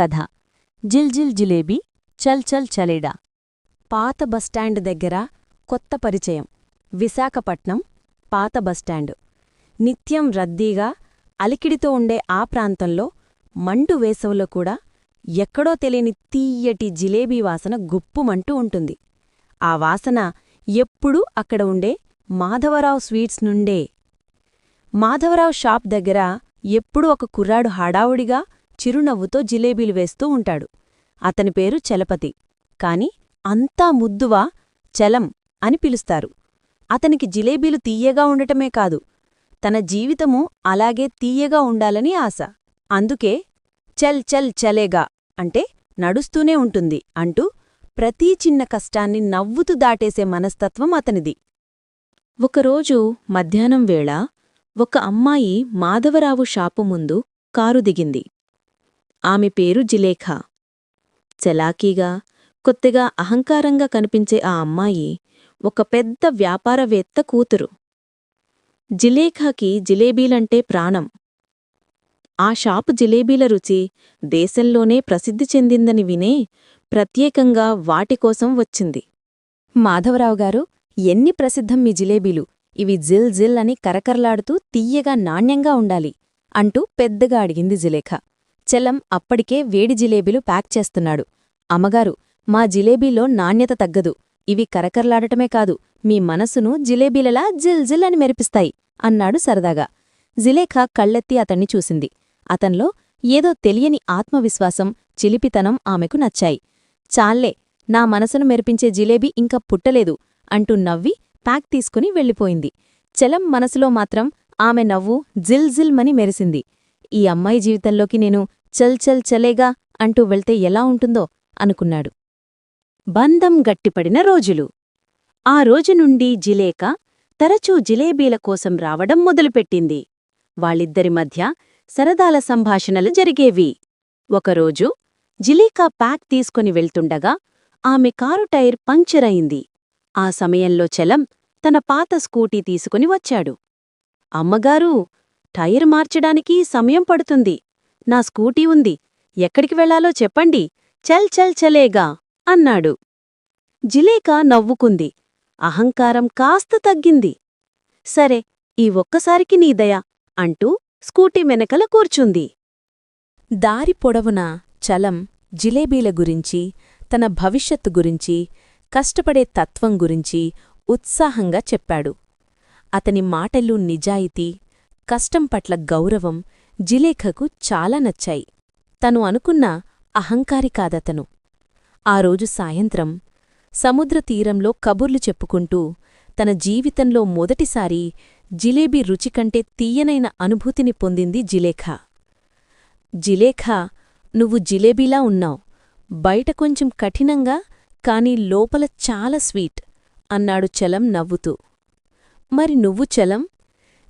కథ. జిల్ జిల్ జిలేబీ చల్ చల్ చలేడా. పాత బస్టాండ్ దగ్గర కొత్త పరిచయం. విశాఖపట్నం పాత బస్టాండు నిత్యం రద్దీగా అలికిడితో ఉండే ఆ ప్రాంతంలో మండు వేసవిలో కూడా ఎక్కడో తెలియని తీయటి జిలేబీ వాసన గుప్పుమంటూ ఉంటుంది. ఆ వాసన ఎప్పుడూ అక్కడ ఉండే మాధవరావు స్వీట్స్ నుండే. మాధవరావు షాప్ దగ్గర ఎప్పుడూ ఒక కుర్రాడు హడావుడిగా చిరునవ్వుతో జిలేబీలు వేస్తూ ఉంటాడు. అతని పేరు చలపతి. కాని అంతా ముద్దువా చలం అని పిలుస్తారు. అతనికి జిలేబీలు తీయగా ఉండటమే కాదు తన జీవితము అలాగే తీయగా ఉండాలని ఆశ. అందుకే చల్ చల్ చలేగా అంటే నడుస్తూనే ఉంటుంది అంటూ ప్రతీ చిన్న కష్టాన్ని నవ్వుతూ దాటేసే మనస్తత్వం అతనిది. ఒకరోజు మధ్యాహ్నం వేళ ఒక అమ్మాయి మాధవరావు షాపు ముందు కారు దిగింది. ఆమె పేరు జిలేఖా. చలాకీగా కొత్తగా అహంకారంగా కనిపించే ఆ అమ్మాయి ఒక పెద్ద వ్యాపారవేత్త కూతురు. జిలేఖాకి జిలేబీలంటే ప్రాణం. ఆ షాపు జిలేబీల రుచి దేశంలోనే ప్రసిద్ధి చెందిందని వినే ప్రత్యేకంగా వాటికోసం వచ్చింది. మాధవరావు గారు ఎన్ని ప్రసిద్ధం మీ జిలేబీలు? ఇవి జిల్ జిల్ అని కరకరలాడుతూ తీయగా నాణ్యంగా ఉండాలి అంటూ పెద్దగా అడిగింది జిలేఖ. చెల్లం అప్పటికే వేడి జిలేబీలు ప్యాక్ చేస్తున్నాడు. అమ్మగారు మా జిలేబీలో నాణ్యత తగ్గదు. ఇవి కరకరలాడటమే కాదు మీ మనసును జిలేబీలలా జిల్ జిల్ అని మెరిపిస్తాయి అన్నాడు సరదాగా. జిలేఖ కళ్ళెత్తి అతన్ని చూసింది. అతన్లో ఏదో తెలియని ఆత్మవిశ్వాసం చిలిపితనం ఆమెకు నచ్చాయి. చాల్లే నా మనసును మెరిపించే జిలేబీ ఇంకా పుట్టలేదు అంటూ నవ్వి ప్యాక్ తీసుకుని వెళ్ళిపోయింది. చలం మనసులో మాత్రం ఆమె నవ్వు జిల్ జిల్ మని మెరిసింది. ఈ అమ్మాయి జీవితంలోకి నేను చల్ చల్ చలేగా అంటూ వెళ్తే ఎలా ఉంటుందో అనుకున్నాడు. బంధం గట్టిపడిన రోజులు. ఆ రోజు నుండి జిలేక తరచూ జిలేబీల కోసం రావడం మొదలుపెట్టింది. వాళ్ళిద్దరి మధ్య సరదాల సంభాషణలు జరిగేవి. ఒకరోజు జిలేకా ప్యాక్ తీసుకుని వెళ్తుండగా ఆమె కారు టైర్ పంక్చర్ అయింది. ఆ సమయంలో చలం తన పాత స్కూటీ తీసుకుని వచ్చాడు. అమ్మగారూ టైర్ మార్చడానికి సమయం పడుతుంది. నా స్కూటీ ఉంది. ఎక్కడికి వెళ్ళాలో చెప్పండి. చల్ చల్ చలేగా అన్నాడు. జిలేక నవ్వుకుంది. అహంకారం కాస్త తగ్గింది. సరే ఈ ఒక్కసారికి నీదయ అంటూ స్కూటీ వెనకల కూర్చుంది. దారి పొడవున చలం జిలేబీల గురించి తన భవిష్యత్తు గురించి కష్టపడే తత్వం గురించి ఉత్సాహంగా చెప్పాడు. అతని మాటలు నిజాయితీ కష్టం పట్ల గౌరవం జిలేఖకు చాలా నచ్చాయి. తను అనుకున్న అహంకారి కాదతను. ఆ రోజు సాయంత్రం సముద్ర తీరంలో కబుర్లు చెప్పుకుంటూ తన జీవితంలో మొదటిసారి జిలేబీ రుచికంటే తీయనైన అనుభూతిని పొందింది జిలేఖ. జిలేఖ నువ్వు జిలేబీలా ఉన్నావు. బయట కొంచెం కఠినంగా కాని లోపల చాలా స్వీట్ అన్నాడు చలం నవ్వుతూ. మరి నువ్వు చలం?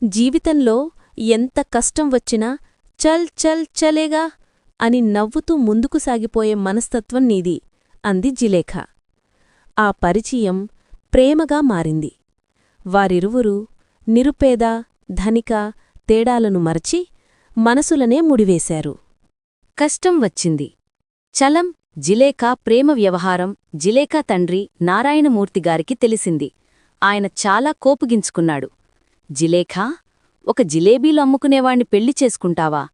జీవితంలో ఎంత కష్టం వచ్చినా చల్ చల్ చలేగా అని నవ్వుతూ ముందుకు సాగిపోయే మనస్తత్వం నీది అంది జిలేఖ. ఆ పరిచయం ప్రేమగా మారింది. వారిరువురూ నిరుపేద ధనిక తేడాలను మరచి మనసులనే ముడివేశారు. కష్టం వచ్చింది. చలం జిలేఖ ప్రేమ వ్యవహారం జిలేఖ తండ్రి నారాయణమూర్తిగారికి తెలిసింది. ఆయన చాలా కోపుగించుకున్నాడు. జిలేఖా ఒక జిలేబీలు అమ్ముకునేవాణ్ణి పెళ్ళి చేసుకుంటావా?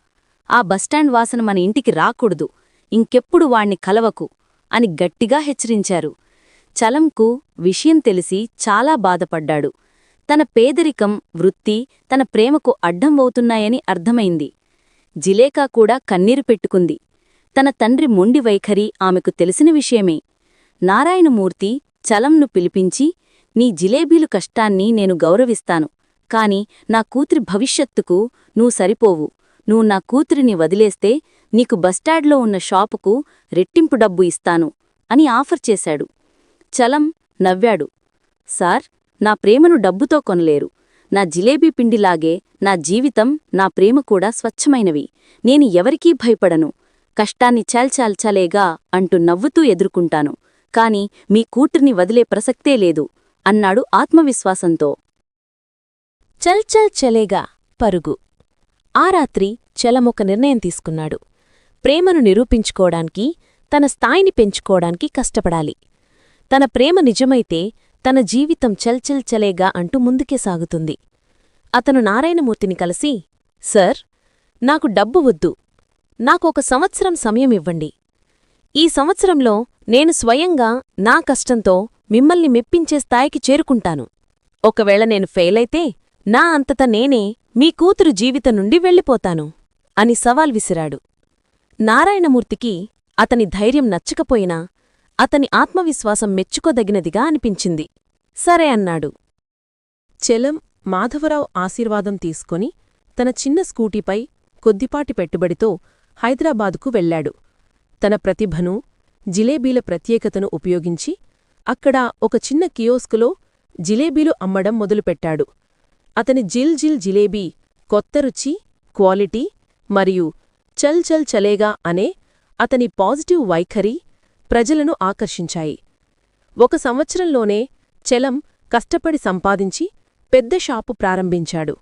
ఆ బస్టాండ్ వాసన మన ఇంటికి రాకూడదు. ఇంకెప్పుడు వాణ్ణి కలవకు అని గట్టిగా హెచ్చరించారు. చలంకు విషయం తెలిసి చాలా బాధపడ్డాడు. తన పేదరికం వృత్తి తన ప్రేమకు అడ్డం అవుతున్నాయని అర్థమైంది. జిలేకా కూడా కన్నీరు పెట్టుకుంది. తన తండ్రి మొండి వైఖరి ఆమెకు తెలిసిన విషయమే. నారాయణమూర్తి చలంను పిలిపించి నీ జిలేబీలు కష్టాన్ని నేను గౌరవిస్తాను. కాని నా కూతురి భవిష్యత్తుకు నువ్వు సరిపోవు. నువ్వు నా కూతురిని వదిలేస్తే నీకు బస్టాడ్లో ఉన్న షాపుకు రెట్టింపు డబ్బు ఇస్తాను అని ఆఫర్ చేశాడు. చలం నవ్వాడు. సార్ నా ప్రేమను డబ్బుతో కొనలేరు. నా జిలేబీ పిండిలాగే నా జీవితం నా ప్రేమ కూడా స్వచ్ఛమైనవి. నేను ఎవరికీ భయపడను. కష్టాన్ని చాల్చాల్చలేగా అంటూ నవ్వుతూ ఎదుర్కొంటాను. కాని మీ కూతుర్ని వదిలే ప్రసక్తే లేదు అన్నాడు ఆత్మవిశ్వాసంతో. చల్చల్ చలేగా పరుగు. ఆ రాత్రి చలమొక నిర్ణయం తీసుకున్నాడు. ప్రేమను నిరూపించుకోవడానికి తన స్థాయిని పెంచుకోవడానికి కష్టపడాలి. తన ప్రేమ నిజమైతే తన జీవితం చల్చల్ చలేగా అంటూ ముందుకే సాగుతుంది. అతను నారాయణమూర్తిని కలిసి సర్ నాకు డబ్బు వద్దు. నాకొక సంవత్సరం సమయం ఇవ్వండి. ఈ సంవత్సరంలో నేను స్వయంగా నా కష్టంతో మిమ్మల్ని మెప్పించే స్థాయికి చేరుకుంటాను. ఒకవేళ నేను ఫెయిలైతే నా అంతత నేనే మీ కూతురు జీవితం నుండి వెళ్ళిపోతాను అని సవాల్ విసిరాడు. నారాయణమూర్తికి అతని ధైర్యం నచ్చకపోయినా అతని ఆత్మవిశ్వాసం మెచ్చుకోదగినదిగా అనిపించింది. సరే అన్నాడు. చెలం మాధవరావు ఆశీర్వాదం తీసుకొని తన చిన్న స్కూటీపై కొద్దిపాటి పెట్టుబడితో హైదరాబాదుకు వెళ్ళాడు తన ప్రతిభను జిలేబీల ప్రత్యేకతను ఉపయోగించి అక్కడ ఒక చిన్న కియోస్కులో జిలేబీలు అమ్మడం మొదలుపెట్టాడు. అతని జిల్ జిల్ జిలేబీ కొత్త రుచి క్వాలిటీ మరియు చల్ చల్ చలేగా అనే అతని పాజిటివ్ వైఖరి ప్రజలను ఆకర్షించాయి. ఒక సంవత్సరంలోనే చలం కష్టపడి సంపాదించి పెద్ద షాపు ప్రారంభించాడు.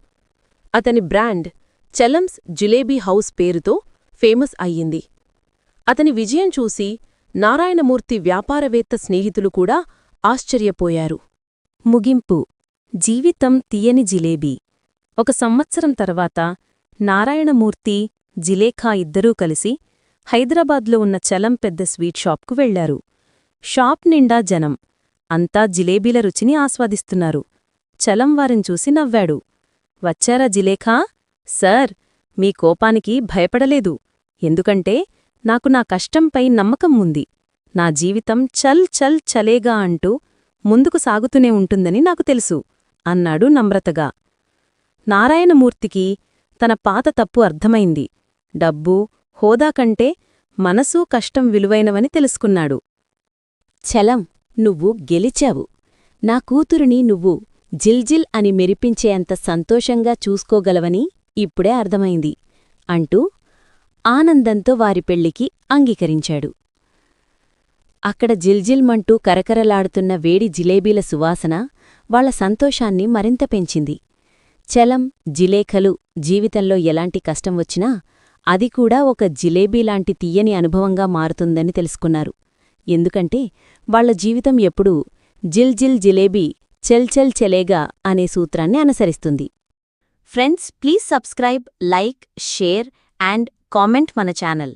అతని బ్రాండ్ చలమ్స్ జిలేబీ హౌస్ పేరుతో ఫేమస్ అయ్యింది. అతని విజయం చూసి నారాయణమూర్తి వ్యాపారవేత్త స్నేహితులు కూడా ఆశ్చర్యపోయారు. ముగింపు. జీవితం తీయని జిలేబీ. ఒక సంవత్సరం తర్వాత నారాయణమూర్తి జిలేఖా ఇద్దరూ కలిసి హైదరాబాద్లో ఉన్న చలం పెద్ద స్వీట్ షాప్కు వెళ్ళారు షాప్ నిండా జనం. అంతా జిలేబీల రుచిని ఆస్వాదిస్తున్నారు. చలం వారిని చూసి నవ్వాడు. వచ్చారా జిలేఖా? సార్ మీ కోపానికి భయపడలేదు. ఎందుకంటే నాకు నా కష్టంపై నమ్మకం ఉంది. నా జీవితం చల్ చల్ చలేగా అంటూ ముందుకు సాగుతూనే ఉంటుందని నాకు తెలుసు. అన్నాడు నమ్రతగా. నారాయణమూర్తికి తన పాత తప్పు అర్థమైంది. డబ్బు హోదా కంటే మనసూ కష్టం విలువైనవని తెలుసుకున్నాడు. చలం నువ్వు గెలిచావు. నా కూతురిని నువ్వు జిల్జిల్ అని మెరిపించేంత సంతోషంగా చూసుకోగలవని ఇప్పుడే అర్థమైంది అంటూ ఆనందంతో వారి పెళ్ళికి అంగీకరించాడు. అక్కడ జిల్జిల్మంటూ కరకరలాడుతున్న వేడి జిలేబీల సువాసన వాళ్ళ సంతోషాన్ని మరింత పెంచింది. చలం జిలేఖలు జీవితంలో ఎలాంటి కష్టం వచ్చినా అది కూడా ఒక జిలేబీలాంటి తీయని అనుభవంగా మారుతుందని తెలుసుకున్నారు. ఎందుకంటే వాళ్ళ జీవితం ఎప్పుడూ జిల్ జిల్ జిలేబీ చెల్ చెల్ చెలేగా అనే సూత్రాన్ని అనుసరిస్తుంది. Friends please subscribe like share and comment మన ఛానల్.